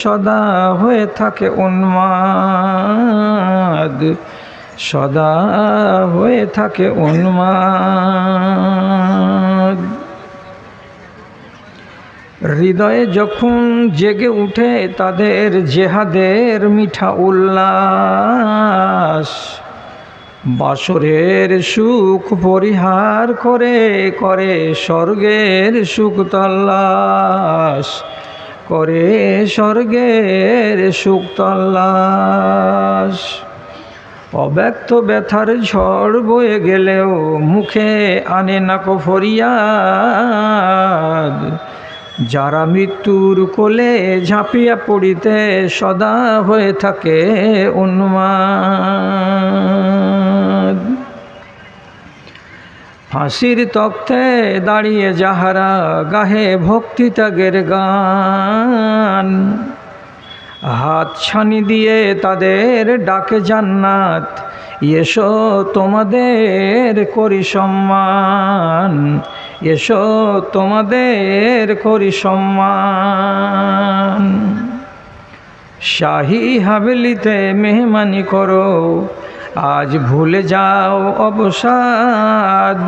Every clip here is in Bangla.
সদা হয়ে থাকে উন্মাদ। সদা হয়ে থাকে উন্মাদ। হৃদয়ে যখন জেগে উঠে তাদের জেহাদের মিঠা উল্লাস, বাসরের সুখ পরিহার করে করে স্বর্গের সুখ তল্লাশ। করে স্বর্গের সুখ অব্যক্ত ব্যথার ঝড় বয়ে গেলেও মুখে আনে না ফরিয়াদ। যারা মৃত্যুর কোলে ঝাঁপিয়া পড়িতে সদা হয়ে থাকে উন্মাদ। ফাঁসির তক্তে দাঁড়িয়ে যাহারা গাহে ভক্তি ত্যাগের গান। হাত ছানি দিয়ে তাদের ডাকে, জান্নাত, এসো তোমাদের করি সম্মান, এসো তোমাদের করি সম্মান। শাহী হাভেলিতে মেহমানি করো, আজ ভুলে যাও অবসাদ।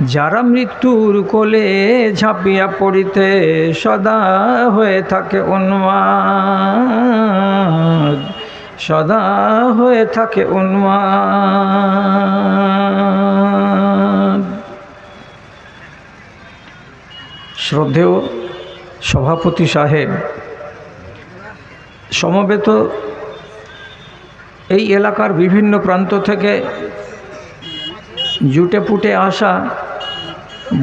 যারা মৃত্যুর কোলে ঝাঁপিয়া পড়িতে সদা হয়ে থাকে উন্মাদ। সদা হয়ে থাকে উন্মাদ। শ্রদ্ধেয় সভাপতি সাহেব, সমবেত এই এলাকার বিভিন্ন প্রান্ত থেকে জুটে পুটে আসা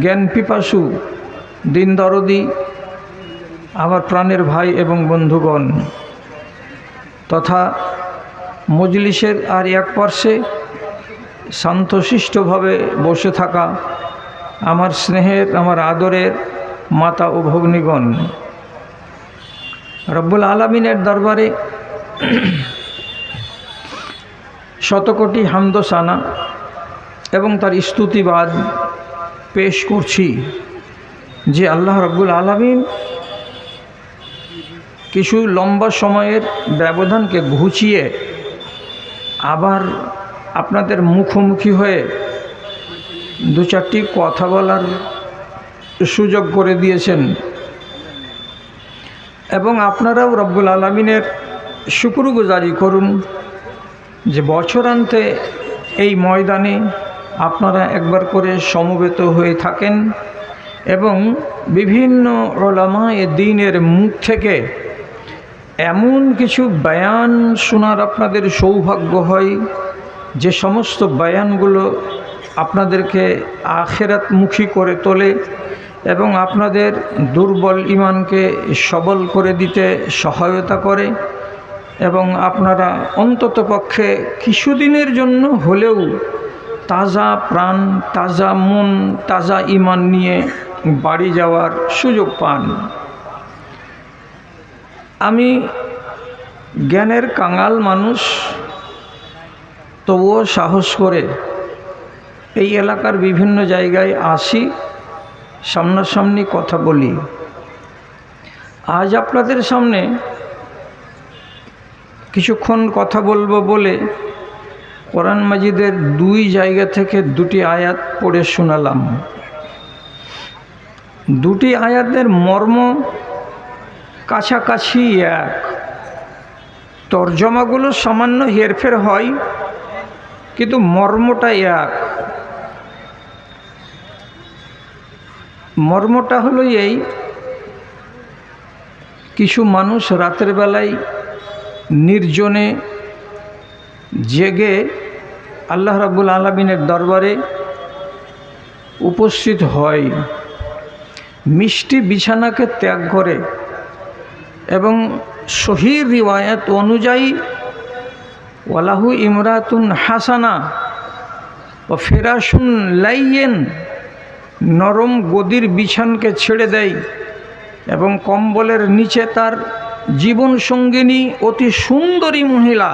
জ্ঞান পিপাসু, দিন দরদি, আমার প্রাণের ভাই এবং বন্ধুগণ, তথা মজলিসের আর এক পার্শ্বে শান্তশিষ্টভাবে বসে থাকা আমার স্নেহের, আমার আদরের মাতা ও ভগ্নীগণ, রব্বুল আলমিনের দরবারে শতকোটি হামদোসানা এবং তার স্তুতিবাদ পেশ করছি যে আল্লাহ রব্বুল আলমিন কিছু লম্বা সময়ের ব্যবধানকে ঘুচিয়ে আবার আপনাদের মুখোমুখি হয়ে দু চারটি কথা বলার সুযোগ করে দিয়েছেন। এবং আপনারাও রব্বুল আলমিনের শুক্রগুজারি করুন যে বছরান্তে এই ময়দানে আপনারা একবার করে সমবেত হয়ে থাকেন এবং বিভিন্ন ওলামা এ দিনের মুখ থেকে এমন কিছু বয়ান শোনার আপনাদের সৌভাগ্য হয়, যে সমস্ত বয়ানগুলো আপনাদেরকে আখেরাতমুখী করে তোলে এবং আপনাদের দুর্বল ইমানকে সবল করে দিতে সহায়তা করে এবং আপনারা অন্ততপক্ষে কিছুদিনের জন্য হলেও তাজা প্রাণ, তাজা মন, তাজা ইমান নিয়ে বাড়ি যাওয়ার সুযোগ পান। আমি জ্ঞানের কাঙাল মানুষ, তবুও সাহস করে এই এলাকার বিভিন্ন জায়গায় আসি, সামনাসামনি কথা বলি। আজ আপনাদের সামনে কিছুক্ষণ কথা বলব বলে কোরআন মাজিদের দুই জায়গা থেকে দুটি আয়াত পড়ে শোনালাম। দুটি আয়াতের মর্ম কাছাকাছি এক। তর্জমাগুলো সামান্য হেরফের হয়, কিন্তু মর্মটা এক। মর্মটা হলো এই, কিছু মানুষ রাতের বেলায় নির্জনে জেগে আল্লাহ রাবুল আলমিনের দরবারে উপস্থিত হয়। মিষ্টি বিছানাকে ত্যাগ করে এবং শহীদ রিওয়ায়াত অনুযায়ী, ওয়ালাহু ইমরাতুন হাসানা ও ফেরাসুন লাইয়েন নরম গদির বিছানকে ছেড়ে দেয় এবং কম্বলের নিচে তার জীবন সঙ্গিনী অতি সুন্দরী মহিলা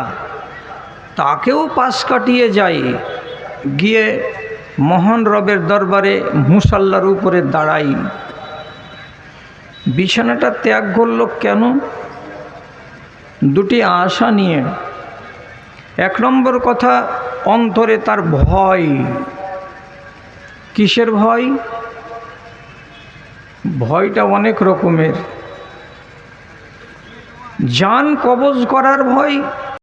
তাকেও পাশ কাটিয়ে যায়। গিয়ে মহান রবের দরবারে মুসাল্লার উপরে দাঁড়াই। বিছানাটা ত্যাগ করল কেন? দুটি আশা নিয়ে। এক নম্বর কথা, অন্তরে তার ভয়। কিসের ভয়? ভয়টা অনেক রকমের। যান কবজ করার ভয়